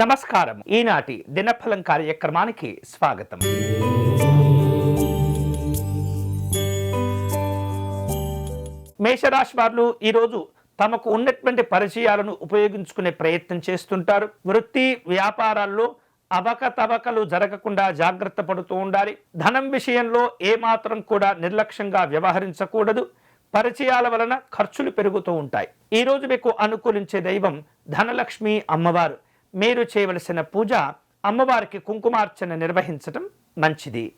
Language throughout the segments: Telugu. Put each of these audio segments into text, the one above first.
నమస్కారం. ఈనాటి దినఫలం కార్యక్రమానికి స్వాగతం. మేషరాశి వారు ఈరోజు తమకు ఉన్నటువంటి పరిచయాలను ఉపయోగించుకునే ప్రయత్నం చేస్తుంటారు. వృత్తి వ్యాపారాల్లో అవకతవకలు జరగకుండా జాగ్రత్త పడుతూ ఉండాలి. ధనం విషయంలో ఏమాత్రం కూడా నిర్లక్ష్యంగా వ్యవహరించకూడదు. పరిచయాల వలన ఖర్చులు పెరుగుతూ ఉంటాయి. ఈ రోజు మీకు అనుకూలించే దైవం ధనలక్ష్మి అమ్మవారు. మీరు చేయవలసిన పూజ అమ్మవారికి కుంకుమార్చన నిర్వహించటం మంచిది.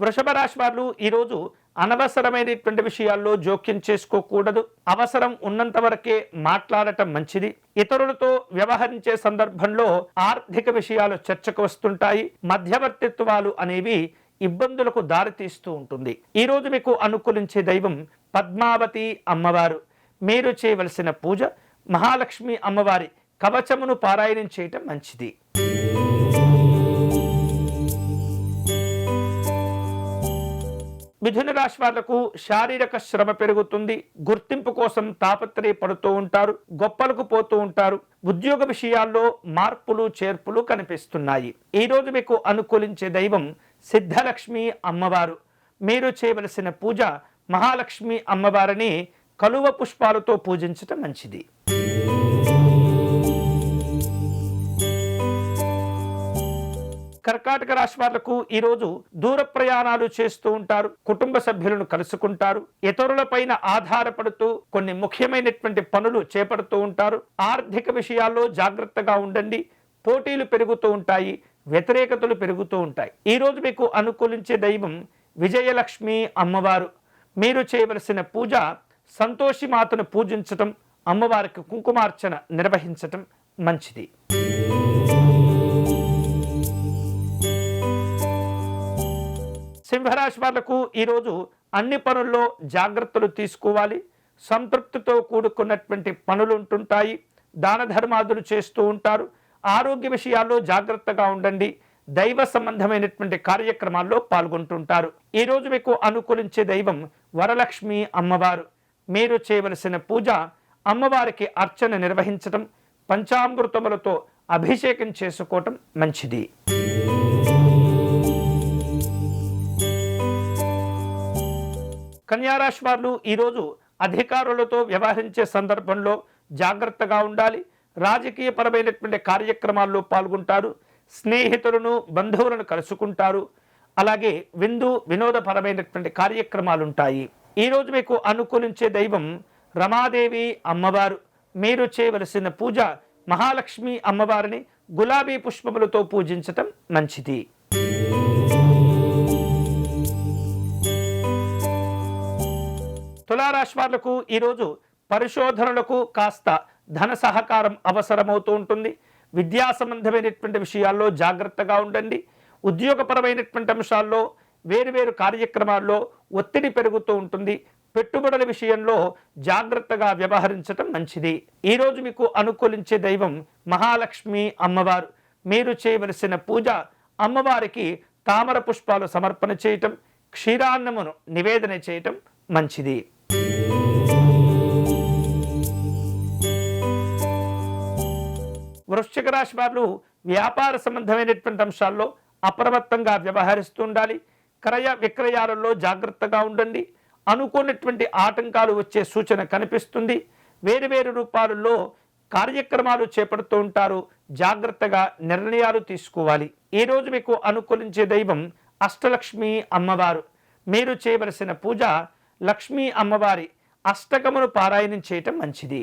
వృషభ రాశి వారు ఈరోజు అనవసరమైనటువంటి విషయాల్లో జోక్యం చేసుకోకూడదు. అవసరం ఉన్నంత వరకే మాట్లాడటం మంచిది. ఇతరులతో వ్యవహరించే సందర్భంలో ఆర్థిక విషయాలు చర్చకు వస్తుంటాయి. మధ్యవర్తిత్వాలు అనేవి ఇబ్బందులకు దారితీస్తూ ఉంటుంది. ఈ రోజు మీకు అనుకూలించే దైవం పద్మావతి అమ్మవారు. మీరు చేయవలసిన పూజ మహాలక్ష్మి అమ్మవారి కవచమును పారాయణం చేయటం మంచిది. మిథున రాశి వాళ్ళకు శారీరక శ్రమ పెరుగుతుంది. గుర్తింపు కోసం తాపత్రయపడుతూ ఉంటారు. గొప్పలకు పోతూ ఉంటారు. ఉద్యోగ విషయాల్లో మార్పులు చేర్పులు కనిపిస్తున్నాయి. ఈ రోజు మీకు అనుకూలించే దైవం సిద్ధలక్ష్మి అమ్మవారు. మీరు చేయవలసిన పూజ మహాలక్ష్మి అమ్మవారిని కలువ పుష్పాలతో పూజించటం మంచిది. కర్కాటక రాశి వాళ్ళకు ఈరోజు దూర ప్రయాణాలు చేస్తూ ఉంటారు. కుటుంబ సభ్యులను కలుసుకుంటారు. ఇతరులపైన ఆధారపడుతూ కొన్ని ముఖ్యమైనటువంటి పనులు చేపడుతూ ఉంటారు. ఆర్థిక విషయాల్లో జాగ్రత్తగా ఉండండి. పోటీలు పెరుగుతూ ఉంటాయి. వ్యతిరేకతలు పెరుగుతూ ఉంటాయి. ఈ రోజు మీకు అనుకూలించే దైవం విజయలక్ష్మి అమ్మవారు. మీరు చేయవలసిన పూజ సంతోషి మాతను పూజించటం అమ్మవారికి కుంకుమార్చన నిర్వహించటం మంచిది. సింహరాశి వాళ్ళకు ఈరోజు అన్ని పనుల్లో జాగ్రత్తలు తీసుకోవాలి. సంతృప్తితో కూడుకున్నటువంటి పనులు ఉంటుంటాయి. దాన ధర్మాదులు చేస్తూ ఉంటారు. ఆరోగ్య విషయాల్లో జాగ్రత్తగా ఉండండి. దైవ సంబంధమైనటువంటి కార్యక్రమాల్లో పాల్గొంటుంటారు. ఈరోజు మీకు అనుకూలించే దైవం వరలక్ష్మి అమ్మవారు. మీరు చేయవలసిన పూజ అమ్మవారికి అర్చన నిర్వహించటం పంచామృతములతో అభిషేకం చేసుకోవటం మంచిది. కన్యారాశి వారు ఈరోజు అధికారులతో వ్యవహరించే సందర్భంలో జాగ్రత్తగా ఉండాలి. రాజకీయపరమైనటువంటి కార్యక్రమాల్లో పాల్గొంటారు స్నేహితులను బంధువులను కలుసుకుంటారు. అలాగే విందు వినోదపరమైనటువంటి కార్యక్రమాలు ఉంటాయి ఈరోజు మీకు అనుకూలించే దైవం రమాదేవి అమ్మవారు. మీరు చేయవలసిన పూజ మహాలక్ష్మి అమ్మవారిని గులాబీ పుష్పములతో పూజించటం మంచిది. తులారాశి వాళ్ళకు ఈరోజు పరిశోధనలకు కాస్త ధన సహకారం అవసరమవుతూ ఉంటుంది. విద్యా సంబంధమైనటువంటి విషయాల్లో జాగ్రత్తగా ఉండండి. ఉద్యోగపరమైనటువంటి అంశాల్లో వేరువేరు కార్యక్రమాల్లో ఒత్తిడి పెరుగుతూ ఉంటుంది. పెట్టుబడుల విషయంలో జాగ్రత్తగా వ్యవహరించటం మంచిది. ఈరోజు మీకు అనుకూలించే దైవం మహాలక్ష్మి అమ్మవారు. మీరు చేయవలసిన పూజ అమ్మవారికి తామర పుష్పాలు సమర్పణ చేయటం క్షీరాన్నమును నివేదన చేయటం మంచిది. వృశ్చిక రాశి వారు వ్యాపార సంబంధమైనటువంటి అంశాల్లో అప్రమత్తంగా వ్యవహరిస్తూ ఉండాలి. క్రయ విక్రయాలలో జాగ్రత్తగా ఉండండి. అనుకోనటువంటి ఆటంకాలు వచ్చే సూచన కనిపిస్తుంది. వేరు వేరు రూపాలలో కార్యక్రమాలు చేపడుతూ ఉంటారు. జాగ్రత్తగా నిర్ణయాలు తీసుకోవాలి. ఈ రోజు మీకు అనుకూలించే దైవం అష్టలక్ష్మి అమ్మవారు. మీరు చేయవలసిన పూజ లక్ష్మీ అమ్మవారి అష్టకమును పారాయణం చేయటం మంచిది.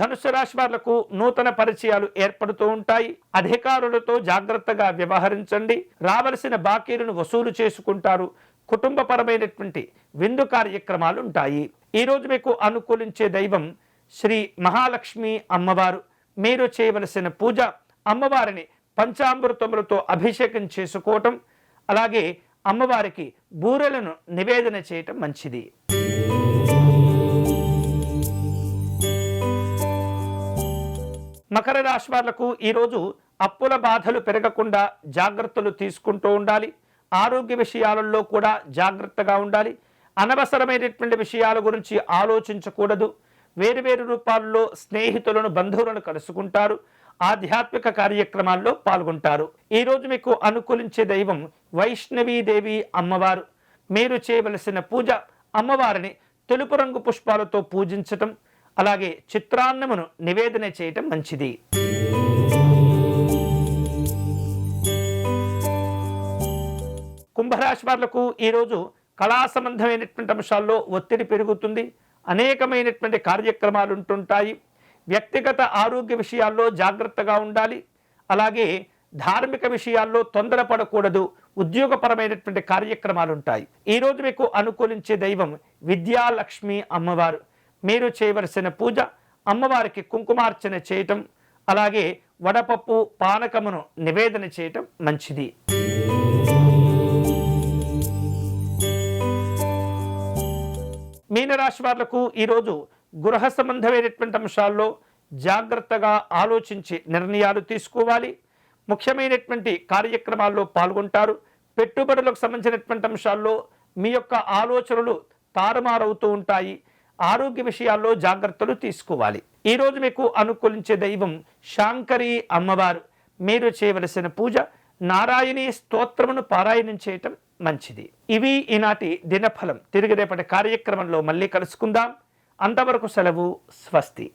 ధనుసు రాశి వాళ్ళకు నూతన పరిచయాలు ఏర్పడుతూ ఉంటాయి. అధికారులతో జాగ్రత్తగా వ్యవహరించండి. రావలసిన బాకీలను వసూలు చేసుకుంటారు. కుటుంబపరమైనటువంటి విందు కార్యక్రమాలు ఉంటాయి ఈ రోజు మీకు అనుకూలించే దైవం శ్రీ మహాలక్ష్మి అమ్మవారు. మీరు చేయవలసిన పూజ అమ్మవారిని పంచామృతములతో అభిషేకం చేసుకోవటం. అలాగే అమ్మవారికి బూరెలను నివేదన చేయటం మంచిది. మకర రాశి వాళ్ళకు ఈరోజు అప్పుల బాధలు పెరగకుండా జాగ్రత్తలు తీసుకుంటూ ఉండాలి. ఆరోగ్య విషయాలలో కూడా జాగ్రత్తగా ఉండాలి. అనవసరమైనటువంటి విషయాల గురించి ఆలోచించకూడదు. వేరువేరు రూపాల్లో స్నేహితులను బంధువులను కలుసుకుంటారు. ఆధ్యాత్మిక కార్యక్రమాల్లో పాల్గొంటారు. ఈరోజు మీకు అనుకూలించే దైవం వైష్ణవీదేవి అమ్మవారు. మీరు చేయవలసిన పూజ అమ్మవారిని తెలుపు రంగు పుష్పాలతో పూజించటం అలాగే చిత్రాన్నమును నివేదన చేయటం మంచిది. కుంభరాశి వాళ్ళకు ఈరోజు కళా సంబంధమైనటువంటి అంశాల్లో ఒత్తిడి పెరుగుతుంది. అనేకమైనటువంటి కార్యక్రమాలు ఉంటుంటాయి. వ్యక్తిగత ఆరోగ్య విషయాల్లో జాగ్రత్తగా ఉండాలి. అలాగే ధార్మిక విషయాల్లో తొందరపడకూడదు. ఉద్యోగపరమైనటువంటి కార్యక్రమాలు ఉంటాయి. ఈరోజు మీకు అనుకూలించే దైవం విద్యాలక్ష్మి అమ్మవారు. మీరు చేయవలసిన పూజ అమ్మవారికి కుంకుమార్చన చేయటం అలాగే వడపప్పు పానకమును నివేదన చేయటం మంచిది. మీనరాశి వాళ్ళకు ఈరోజు గృహ సంబంధమైనటువంటి అంశాల్లో జాగ్రత్తగా ఆలోచించి నిర్ణయాలు తీసుకోవాలి. ముఖ్యమైనటువంటి కార్యక్రమాల్లో పాల్గొంటారు. పెట్టుబడులకు సంబంధించినటువంటి అంశాల్లో మీ యొక్క ఆలోచనలు తారుమారవుతూ ఉంటాయి. ఆరోగ్య విషయాల్లో జాగ్రత్తలు తీసుకోవాలి. ఈరోజు మీకు అనుకూలించే దైవం శాంకరి అమ్మవారు. మీరు చేయవలసిన పూజ నారాయణీ స్తోత్రమును పారాయణం చేయటం మంచిది. ఇవి ఈనాటి దినఫలం. తిరిగి రేపటి కార్యక్రమంలో మళ్ళీ కలుసుకుందాం. అంతవరకు సెలవు స్వస్తి.